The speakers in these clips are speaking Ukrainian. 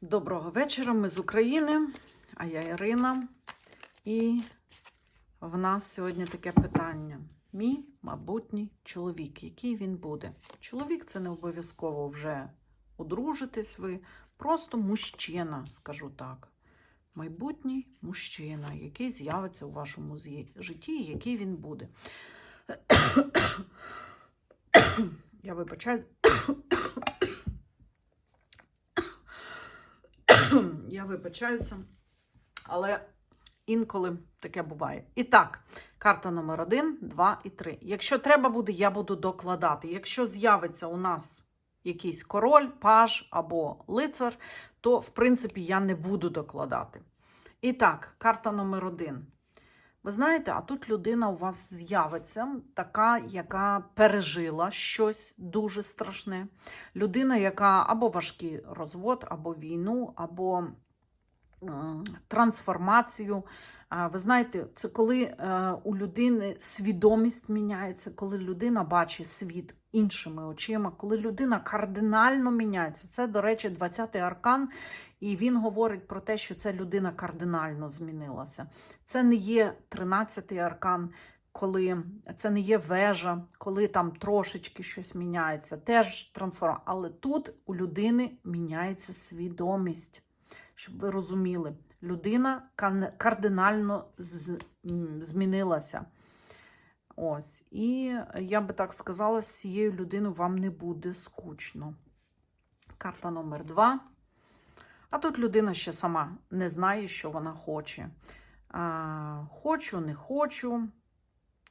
Доброго вечора, ми з України, а я Ірина. І в нас сьогодні таке питання: мій майбутній чоловік, який він буде? Чоловік це не обов'язково вже одружитись ви, просто мужчина, скажу так. Майбутній мужчина, який з'явиться у вашому житті, який він буде. Я вибачаю. Я вибачаюся, але інколи таке буває. І так, карта номер один, два і три. Якщо треба буде, я буду докладати. Якщо з'явиться у нас якийсь король, паж або лицар, то, в принципі, я не буду докладати. І так, карта номер один. Ви знаєте, а тут людина у вас з'явиться, така, яка пережила щось дуже страшне. Людина, яка або важкий розвод, або війну, або трансформацію. Ви знаєте, це коли е, у людини свідомість міняється, коли людина бачить світ іншими очима, коли людина кардинально міняється. Це, до речі, 20-й аркан, і він говорить про те, що ця людина кардинально змінилася. Це не є 13-й аркан, коли це не є вежа, коли там трошечки щось міняється, теж трансформація. Але тут у людини міняється свідомість, щоб ви розуміли, людина кардинально змінилася. Ось. І я би так сказала, з цією людиною вам не буде скучно. Карта номер два. А тут людина ще сама не знає, що вона хоче. А, хочу, не хочу.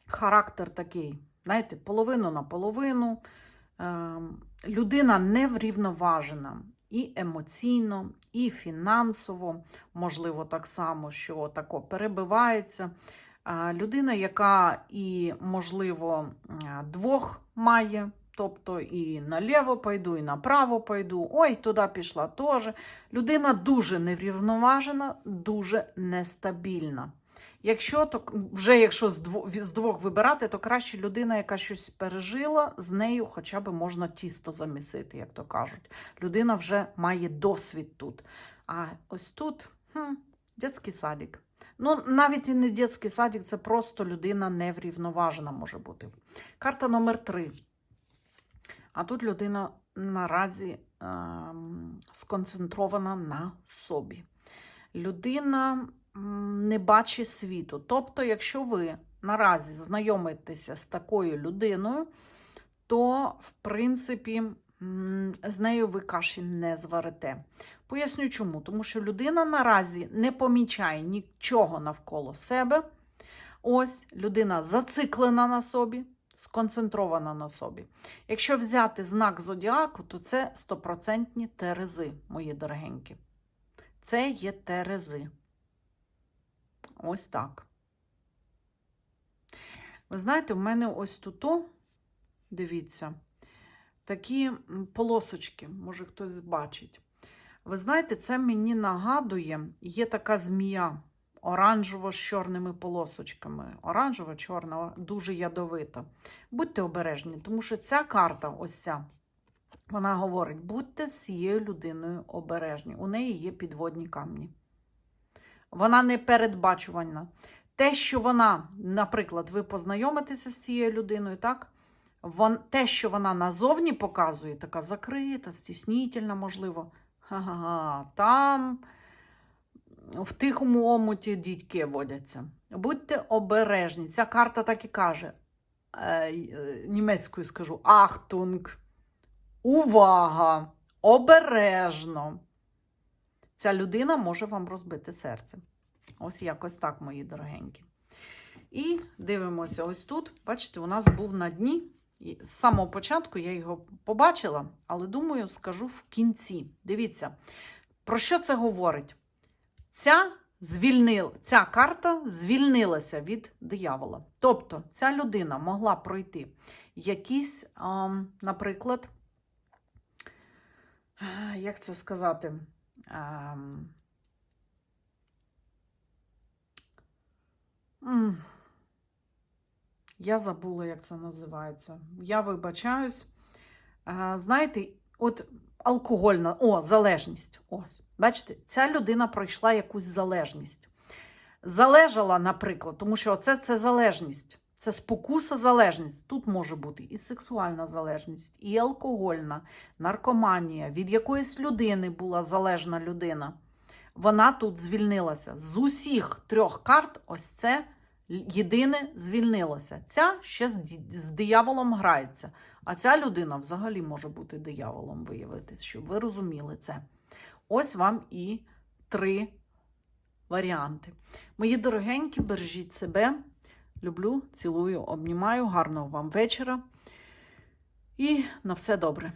Характер такий, знаєте, половину на половину. Е, людина неврівноважена і емоційно, і фінансово, можливо, так само, що тако перебивається. Людина, яка і, можливо, двох має, тобто і наліво пойду, і направо пойду, ой, туди пішла теж. Людина дуже неврівноважена, дуже нестабільна. Якщо то вже якщо з двох, з двох вибирати, то краще людина, яка щось пережила, з нею хоча б можна тісто замісити, як то кажуть. Людина вже має досвід тут. А ось тут хм, дитячий садик. Ну, навіть і не дитячий садик, це просто людина неврівноважена може бути. Карта номер три. А тут людина наразі ем, сконцентрована на собі. Людина не бачить світу. Тобто, якщо ви наразі знайомитеся з такою людиною, то, в принципі, з нею ви каші не зварите. Поясню чому. Тому що людина наразі не помічає нічого навколо себе. Ось людина зациклена на собі, сконцентрована на собі. Якщо взяти знак зодіаку, то це стопроцентні терези, мої дорогенькі. Це є терези. Ось так. Ви знаєте, в мене ось тут, дивіться, такі полосочки, може хтось бачить. Ви знаєте, це мені нагадує, є така змія оранжево з чорними полосочками. Оранжево, чорна, дуже ядовита. Будьте обережні, тому що ця карта, ось ця, вона говорить: будьте з цією людиною обережні. У неї є підводні камні. Вона не передбачувальна. Те, що вона, наприклад, ви познайомитеся з цією людиною, так? Вон, те, що вона назовні показує, така закрита, стіснітельна, можливо. Ха-ха-ха, там в тихому омуті дідьки водяться. Будьте обережні. Ця карта так і каже. Е, е, німецькою скажу: Ахтунг. Увага! Обережно. Ця людина може вам розбити серце. Ось якось так, мої дорогенькі. І дивимося ось тут. Бачите, у нас був на дні. І з самого початку я його побачила, але думаю, скажу в кінці. Дивіться, про що це говорить? Ця, звільнил, ця карта звільнилася від диявола. Тобто, ця людина могла пройти якісь, наприклад, як це сказати? Я забула, як це називається. Я вибачаюсь. Знаєте, от алкогольна, о, залежність. Ось. Бачите, ця людина пройшла якусь залежність. Залежала, наприклад, тому що оце це залежність. Це спокуса залежність. Тут може бути і сексуальна залежність, і алкогольна, наркоманія. Від якоїсь людини була залежна людина. Вона тут звільнилася. З усіх трьох карт, ось це єдине звільнилося. Ця ще з, дияволом грається. А ця людина взагалі може бути дияволом виявитись, щоб ви розуміли це. Ось вам і три варіанти. Мої дорогенькі, бережіть себе. Люблю, цілую, обнімаю. Гарного вам вечора. І на все добре.